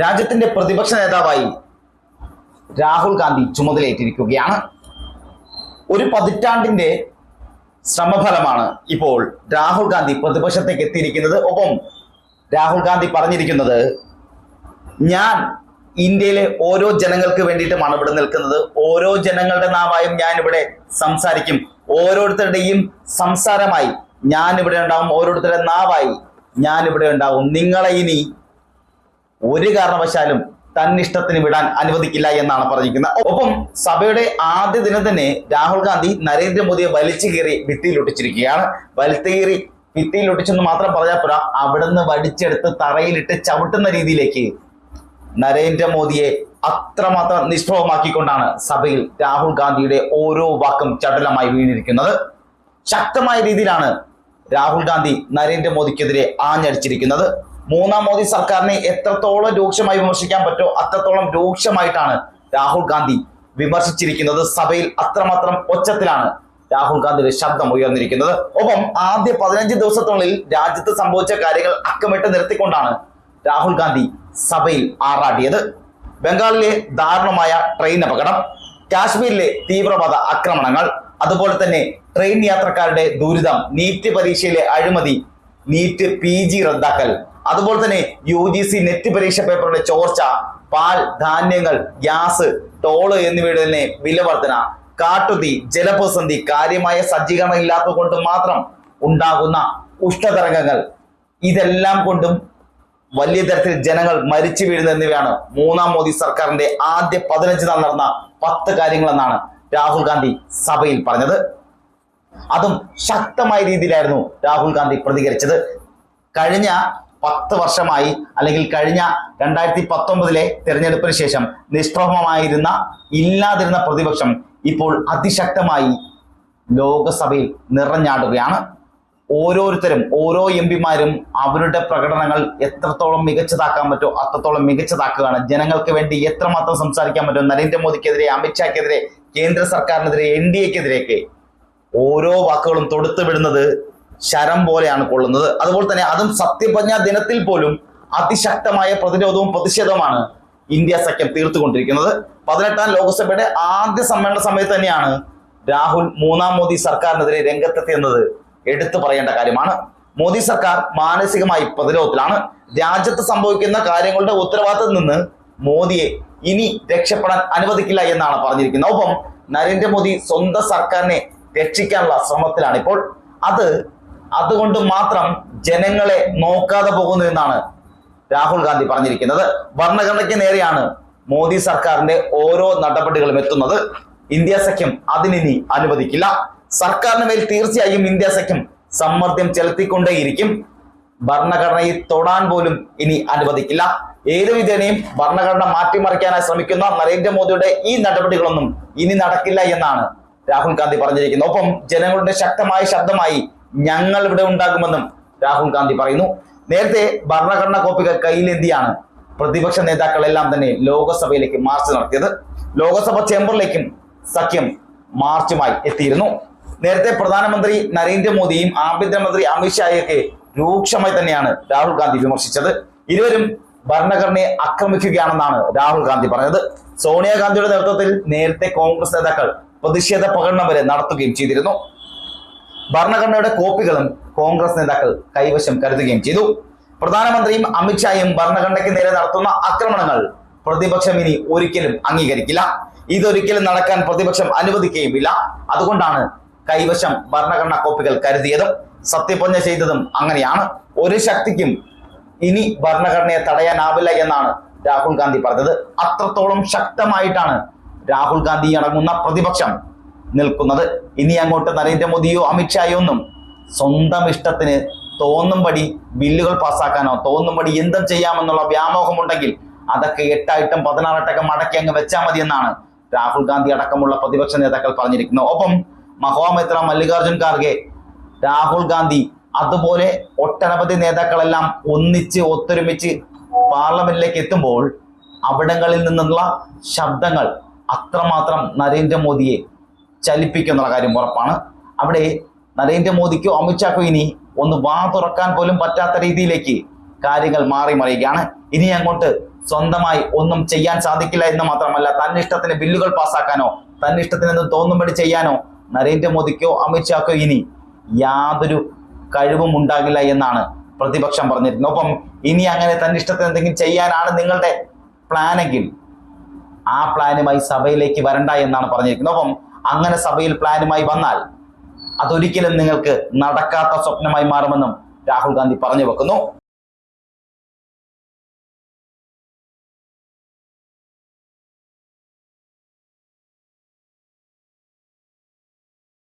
രാജ്യത്തിന്റെ പ്രതിപക്ഷ നേതാവായി രാഹുൽ ഗാന്ധി ചുമതലയേറ്റിരിക്കുകയാണ്. ഒരു പതിറ്റാണ്ടിന്റെ ശ്രമഫലമാണ് ഇപ്പോൾ രാഹുൽ ഗാന്ധി പ്രതിപക്ഷത്തേക്ക് എത്തിയിരിക്കുന്നത്. ഒപ്പം രാഹുൽ ഗാന്ധി പറഞ്ഞിരിക്കുന്നത് ഞാൻ ഇന്ത്യയിലെ ഓരോ ജനങ്ങൾക്ക് വേണ്ടിയിട്ടുമാണ് ഇവിടെ നിൽക്കുന്നത്. ഓരോ ജനങ്ങളുടെ നാമായും ഞാൻ ഇവിടെ സംസാരിക്കും. ഓരോരുത്തരുടെയും സംസാരമായി ഞാൻ ഇവിടെ ഉണ്ടാവും. ഓരോരുത്തരുടെ നാവായി ഞാൻ ഇവിടെ ഉണ്ടാവും. നിങ്ങളെ ഇനി ഒരു കാരണവശാലും തന്നിഷ്ടത്തിന് വിടാൻ അനുവദിക്കില്ല എന്നാണ് പറഞ്ഞിരിക്കുന്നത്. ഒപ്പം സഭയുടെ ആദ്യ ദിനം തന്നെ രാഹുൽ ഗാന്ധി നരേന്ദ്രമോദിയെ വലിച്ചു കീറി ഭിത്തിയിലൊട്ടിച്ചിരിക്കുകയാണ് വലിച്ചു കീറി ഭിത്തിയിലൊട്ടിച്ചെന്ന് മാത്രം പറഞ്ഞാൽ പോരാ. അവിടുന്ന് വടിച്ചെടുത്ത് തറയിലിട്ട് ചവിട്ടുന്ന രീതിയിലേക്ക് നരേന്ദ്രമോദിയെ അത്രമാത്രം നിഷ്പ്രഭമാക്കിക്കൊണ്ടാണ് സഭയിൽ രാഹുൽ ഗാന്ധിയുടെ ഓരോ വാക്കും ചടലമായി വീണിരിക്കുന്നത്. ശക്തമായ രീതിയിലാണ് രാഹുൽ ഗാന്ധി നരേന്ദ്രമോദിക്കെതിരെ ആഞ്ഞടിച്ചിരിക്കുന്നത്. മൂന്നാം മോദി സർക്കാരിനെ എത്രത്തോളം രൂക്ഷമായി വിമർശിക്കാൻ പറ്റോ അത്രത്തോളം രൂക്ഷമായിട്ടാണ് രാഹുൽ ഗാന്ധി വിമർശിച്ചിരിക്കുന്നത്. സഭയിൽ അത്രമാത്രം ഒച്ചത്തിലാണ് രാഹുൽ ഗാന്ധിയുടെ ശബ്ദം ഉയർന്നിരിക്കുന്നത്. ഒപ്പം ആദ്യ പതിനഞ്ച് ദിവസത്തിനുള്ളിൽ രാജ്യത്ത് സംഭവിച്ച കാര്യങ്ങൾ അക്കമിട്ട് നിർത്തിക്കൊണ്ടാണ് രാഹുൽ ഗാന്ധി സഭയിൽ ആറാടിയത്. ബംഗാളിലെ ദാരുണമായ ട്രെയിൻ അപകടം കാശ്മീരിലെ തീവ്രവാദ ആക്രമണങ്ങൾ അതുപോലെ തന്നെ ട്രെയിൻ യാത്രക്കാരുടെ ദുരിതം നീറ്റ് പരീക്ഷയിലെ അഴിമതി നീറ്റ് പി റദ്ദാക്കൽ അതുപോലെ തന്നെ യു ജി സി നെറ്റ് പരീക്ഷ പേപ്പറുടെ ചോർച്ച പാൽ ധാന്യങ്ങൾ ഗ്യാസ് ടോൾ എന്നിവയുടെ തന്നെ വില വർധന കാട്ടുതീ ജലപ്രസന്ധി കാര്യമായ സജ്ജീകരണം ഇല്ലാത്തത് കൊണ്ട് മാത്രം ഉണ്ടാകുന്ന ഉഷ്ണതരംഗങ്ങൾ. ഇതെല്ലാം കൊണ്ടും വലിയ തരത്തിൽ ജനങ്ങൾ മരിച്ചു വീഴുന്നു എന്നിവയാണ് മൂന്നാം മോദി സർക്കാരിന്റെ ആദ്യ പതിനഞ്ച് നാൾ നടന്ന പത്ത് കാര്യങ്ങളെന്നാണ് രാഹുൽ ഗാന്ധി സഭയിൽ പറഞ്ഞത്. അതും ശക്തമായ രീതിയിലായിരുന്നു രാഹുൽ ഗാന്ധി പ്രതികരിച്ചത്. കഴിഞ്ഞ പത്ത് വർഷമായി അല്ലെങ്കിൽ കഴിഞ്ഞ രണ്ടായിരത്തി പത്തൊമ്പതിലെ തെരഞ്ഞെടുപ്പിന് ശേഷം നിഷ്പ്രഭമായിരുന്ന ഇല്ലാതിരുന്ന പ്രതിപക്ഷം ഇപ്പോൾ അതിശക്തമായി ലോകസഭയിൽ നിറഞ്ഞാടുകയാണ്. ഓരോരുത്തരും ഓരോ എം പിമാരും അവരുടെ പ്രകടനങ്ങൾ എത്രത്തോളം മികച്ചതാക്കാൻ പറ്റുമോ അത്രത്തോളം മികച്ചതാക്കുകയാണ്. ജനങ്ങൾക്ക് വേണ്ടി എത്രമാത്രം സംസാരിക്കാൻ പറ്റും നരേന്ദ്രമോദിക്കെതിരെ അമിത്ഷാക്കെതിരെ കേന്ദ്ര സർക്കാരിനെതിരെ എൻ ഡി എക്കെതിരെയൊക്കെ ഓരോ വാക്കുകളും തൊടുത്തു വിടുന്നത് ശരം പോലെയാണ് കൊള്ളുന്നത്. അതുപോലെ തന്നെ അതും സത്യപ്രജ്ഞാ ദിനത്തിൽ പോലും അതിശക്തമായ പ്രതിരോധവും പ്രതിഷേധവുമാണ് ഇന്ത്യ സഖ്യം തീർത്തുകൊണ്ടിരിക്കുന്നത്. പതിനെട്ടാം ലോക്സഭയുടെ ആദ്യ സമ്മേളന സമയത്ത് തന്നെയാണ് രാഹുൽ മൂന്നാം മോദി സർക്കാരിനെതിരെ രംഗത്തെത്തിയെന്നത് എടുത്തു പറയേണ്ട കാര്യമാണ്. മോദി സർക്കാർ മാനസികമായി പ്രതിരോധത്തിലാണ്. രാജ്യത്ത് സംഭവിക്കുന്ന കാര്യങ്ങളുടെ ഉത്തരവാദിത്തത്തിൽ നിന്ന് മോദിയെ ഇനി രക്ഷപ്പെടാൻ അനുവദിക്കില്ല എന്നാണ് പറഞ്ഞിരിക്കുന്നത്. ഒപ്പം നരേന്ദ്രമോദി സ്വന്തം സർക്കാരിനെ രക്ഷിക്കാനുള്ള ശ്രമത്തിലാണ് ഇപ്പോൾ. അത് അതുകൊണ്ട് മാത്രം ജനങ്ങളെ നോക്കാതെ പോകുന്നു എന്നാണ് രാഹുൽ ഗാന്ധി പറഞ്ഞിരിക്കുന്നത്. ഭരണഘടനയ്ക്ക് നേരെയാണ് മോദി സർക്കാരിന്റെ ഓരോ നടപടികളും എത്തുന്നത്. ഇന്ത്യ സഖ്യം അതിനിനി അനുവദിക്കില്ല. സർക്കാരിന് മേൽ തീർച്ചയായും ഇന്ത്യ സഖ്യം സമ്മർദ്ദം ചെലുത്തിക്കൊണ്ടേയിരിക്കും. ഭരണഘടനയെ തൊടാൻ പോലും ഇനി അനുവദിക്കില്ല. ഏത് വിധേനയും ഭരണഘടന മാറ്റിമറിക്കാനായി ശ്രമിക്കുന്ന നരേന്ദ്രമോദിയുടെ ഈ നടപടികളൊന്നും ഇനി നടക്കില്ല എന്നാണ് രാഹുൽ ഗാന്ധി പറഞ്ഞിരിക്കുന്നത്. ഒപ്പം ജനങ്ങളുടെ ശക്തമായ ശബ്ദമായി ഞങ്ങൾ ഇവിടെ ഉണ്ടാകുമെന്നും രാഹുൽ ഗാന്ധി പറയുന്നു. നേരത്തെ ഭരണഘടനാ കോപ്പികൾ കയ്യിലെന്തിയാണ് പ്രതിപക്ഷ നേതാക്കളെല്ലാം തന്നെ ലോകസഭയിലേക്ക് മാർച്ച് നടത്തിയത്. ലോകസഭ ചേംബറിലേക്കും സഖ്യം മാർച്ചുമായി എത്തിയിരുന്നു. നേരത്തെ പ്രധാനമന്ത്രി നരേന്ദ്രമോദിയും ആഭ്യന്തരമന്ത്രി അമിത്ഷായൊക്കെ രൂക്ഷമായി തന്നെയാണ് രാഹുൽ ഗാന്ധി വിമർശിച്ചത്. ഇരുവരും ഭരണഘടനയെ ആക്രമിക്കുകയാണെന്നാണ് രാഹുൽ ഗാന്ധി പറഞ്ഞത്. സോണിയാഗാന്ധിയുടെ നേതൃത്വത്തിൽ നേരത്തെ കോൺഗ്രസ് നേതാക്കൾ പ്രതിഷേധ പ്രകടനം വരെ നടത്തുകയും ചെയ്തിരുന്നു. ഭരണഘടനയുടെ കോപ്പികളും കോൺഗ്രസ് നേതാക്കൾ കൈവശം കരുതുകയും ചെയ്തു. പ്രധാനമന്ത്രിയും അമിത്ഷായും ഭരണഘടനയ്ക്ക് നേരെ നടത്തുന്ന ആക്രമണങ്ങൾ പ്രതിപക്ഷം ഇനി ഒരിക്കലും അംഗീകരിക്കില്ല. ഇതൊരിക്കലും നടക്കാൻ പ്രതിപക്ഷം അനുവദിക്കുകയുമില്ല. അതുകൊണ്ടാണ് കൈവശം ഭരണഘടനാ കോപ്പികൾ കരുതിയതും സത്യപ്രജ്ഞ ചെയ്തതും അങ്ങനെയാണ്. ഒരു ശക്തിക്കും ഇനി ഭരണഘടനയെ തടയാനാവില്ല എന്നാണ് രാഹുൽ ഗാന്ധി പറഞ്ഞത്. അത്രത്തോളം ശക്തമായിട്ടാണ് രാഹുൽ ഗാന്ധി അടങ്ങുന്ന പ്രതിപക്ഷം. നിൽക്കുന്നത്. ഇനി അങ്ങോട്ട് നരേന്ദ്രമോദിയോ അമിത്ഷായോ ഒന്നും സ്വന്തം ഇഷ്ടത്തിന് തോന്നുംപടി ബില്ലുകൾ പാസ്സാക്കാനോ തോന്നുംപടി എന്തും ചെയ്യാമെന്നുള്ള വ്യാമോഹമുണ്ടെങ്കിൽ അതൊക്കെ എട്ടായിട്ടും പതിനാറെട്ടൊക്കെ മടക്കി അങ്ങ് വെച്ചാൽ മതി എന്നാണ് രാഹുൽ ഗാന്ധി അടക്കമുള്ള പ്രതിപക്ഷ നേതാക്കൾ പറഞ്ഞിരിക്കുന്നത്. ഒപ്പം മഹോമിത്ര മല്ലികാർജുൻ ഖാർഗെ രാഹുൽ ഗാന്ധി അതുപോലെ ഒട്ടനവധി നേതാക്കളെല്ലാം ഒന്നിച്ച് ഒത്തൊരുമിച്ച് പാർലമെന്റിലേക്ക് എത്തുമ്പോൾ അവിടങ്ങളിൽ നിന്നുള്ള ശബ്ദങ്ങൾ അത്രമാത്രം നരേന്ദ്രമോദിയെ ചലിപ്പിക്കുന്നുള്ള കാര്യം ഉറപ്പാണ്. അവിടെ നരേന്ദ്രമോദിക്കോ അമിത്ഷാക്കോ ഇനി ഒന്ന് വാ തുറക്കാൻ പോലും പറ്റാത്ത രീതിയിലേക്ക് കാര്യങ്ങൾ മാറി മറിയുകയാണ്. ഇനി അങ്ങോട്ട് സ്വന്തമായി ഒന്നും ചെയ്യാൻ സാധിക്കില്ല എന്ന് മാത്രമല്ല തന്നിഷ്ടത്തിന് ബില്ലുകൾ പാസ്സാക്കാനോ തന്നിഷ്ടത്തിന് എന്ന് തോന്നുമ്പോൾ ചെയ്യാനോ നരേന്ദ്രമോദിക്കോ അമിത്ഷാക്കോ ഇനി യാതൊരു കഴിവും ഉണ്ടാകില്ല എന്നാണ് പ്രതിപക്ഷം പറഞ്ഞിരുന്നത്. ഒപ്പം ഇനി അങ്ങനെ തന്നിഷ്ടത്തിന് എന്തെങ്കിലും ചെയ്യാനാണ് നിങ്ങളുടെ പ്ലാനെങ്കിൽ ആ പ്ലാനുമായി സഭയിലേക്ക് വരണ്ട എന്നാണ് പറഞ്ഞിരിക്കുന്നത്. ഒപ്പം അങ്ങനെ സഭയിൽ പ്ലാനുമായി വന്നാൽ അതൊരിക്കലും നിങ്ങൾക്ക് നടക്കാത്ത സ്വപ്നമായി മാറുമെന്നും രാഹുൽ ഗാന്ധി പറഞ്ഞു വെക്കുന്നു.